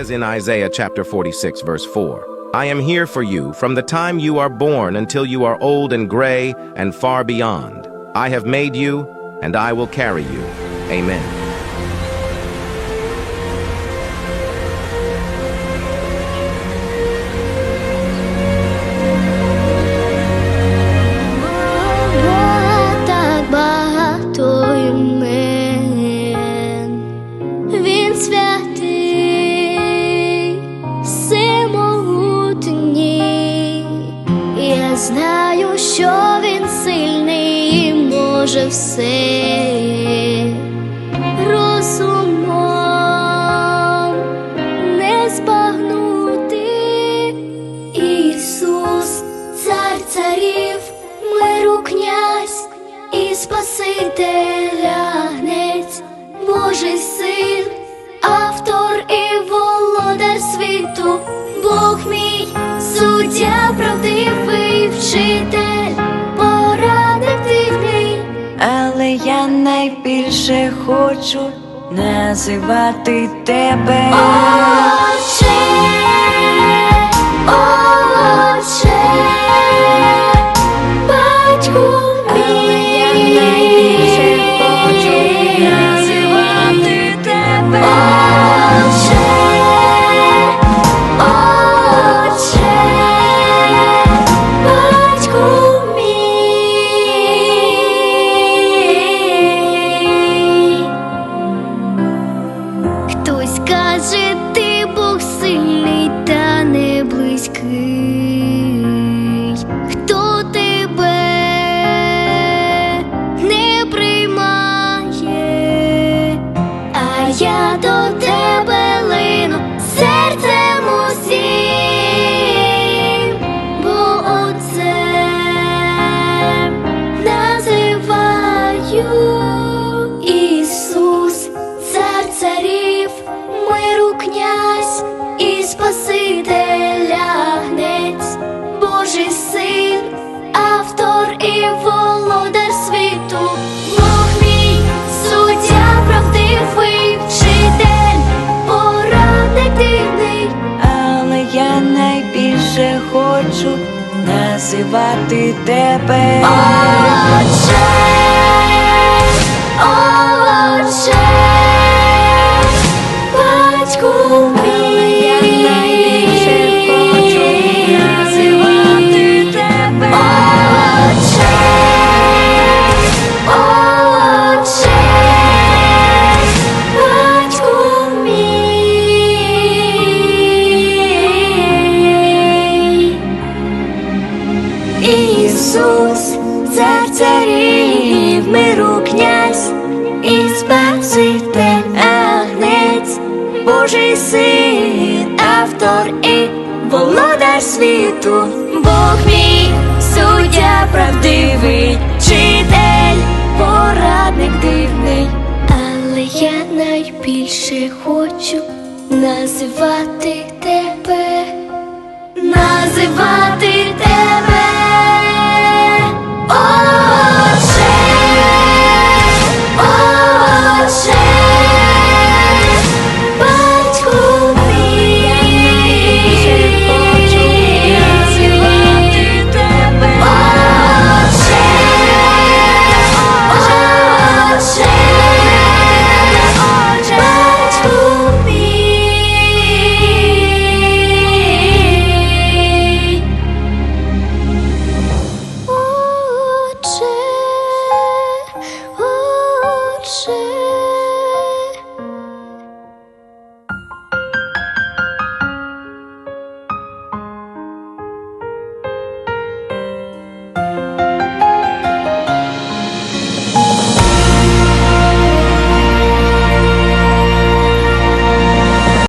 says in Isaiah chapter 46, verse 4 I am here for you from the time you are born until you are old and gray and far beyond. I have made you, and I will carry you. Amen. Може все. Розумом не збагнути. Ісус, цар царів, миру князь і Спасителя гнець, Божий син, автор і володар світу, Бог мій, суддя правдивий вчитель, найбільше хочу називати тебе. Отче, називати тебе. Ісус, цар царів, миру князь і Спаситель агнець, Божий син, автор і володар світу, Бог мій, суддя правдивий, вчитель, порадник дивний, але я найбільше хочу називати тебе, називати